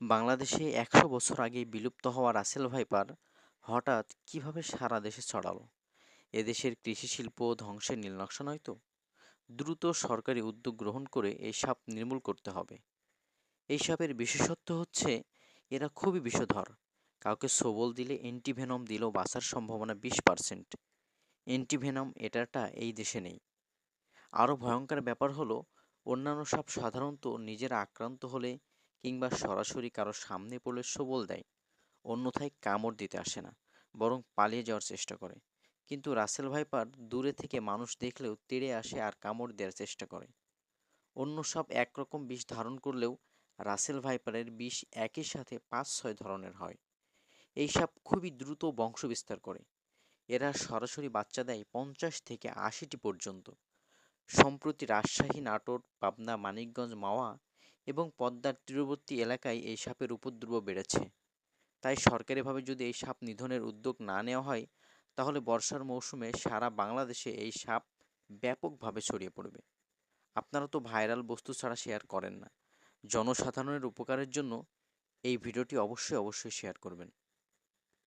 বাংলাদেশে একশো বছর আগে বিলুপ্ত হওয়া রাসেল ভাইপার হঠাৎ কীভাবে সারা দেশে ছড়ালো? এদেশের কৃষি শিল্প ধ্বংসের নীলনকশা নয় তো? দ্রুত সরকারি উদ্যোগ গ্রহণ করে এই সাপ নির্মূল করতে হবে। এই সাপের বিশেষত্ব হচ্ছে এরা খুবই বিষধর। কাউকে সবল দিলে অ্যান্টিভেনম দিলেও বাঁচার সম্ভাবনা বিশ পার্সেন্ট। অ্যান্টিভেনম এটাটা এই দেশে নেই। আরও ভয়ঙ্কর ব্যাপার হলো, অন্যান্য সাপ সাধারণত নিজেরা আক্রান্ত হলে কিংবা সরাসরি কারও সামনে পড়লে সবল দেয়। অন্যথায় কামড় দিতে আসে না, বরং পালিয়ে যাওয়ার চেষ্টা করে। কিন্তু রাসেল ভাইপার দূরে থেকে মানুষ দেখলেও তেড়ে আসে আর কামড় দেওয়ার চেষ্টা করে। অন্য সব একরকম বিষ ধারণ করলেও রাসেল ভাইপারের বিষ একই সাথে পাঁচ ছয় ধরনের হয়। এই সাপ খুবই দ্রুত বংশ বিস্তার করে। এরা সরাসরি বাচ্চা দেয় পঞ্চাশ থেকে আশিটি পর্যন্ত। সম্প্রতি রাজশাহী নাটোর, পাবনা, মানিকগঞ্জ, মাওয়া এবং পদ্মার তীরবর্তী এলাকায় এই সাপের উপদ্রব বেড়েছে। তাই সরকারিভাবে যদি এই সাপ নিধনের উদ্যোগ না নেওয়া হয়, তাহলে বর্ষার মৌসুমে সারা বাংলাদেশে এই সাপ ব্যাপকভাবে ছড়িয়ে পড়বে। আপনারা তো ভাইরাল বস্তু ছাড়া শেয়ার করেন না। জনসাধারণের উপকারের জন্য এই ভিডিওটি অবশ্যই অবশ্যই শেয়ার করবেন।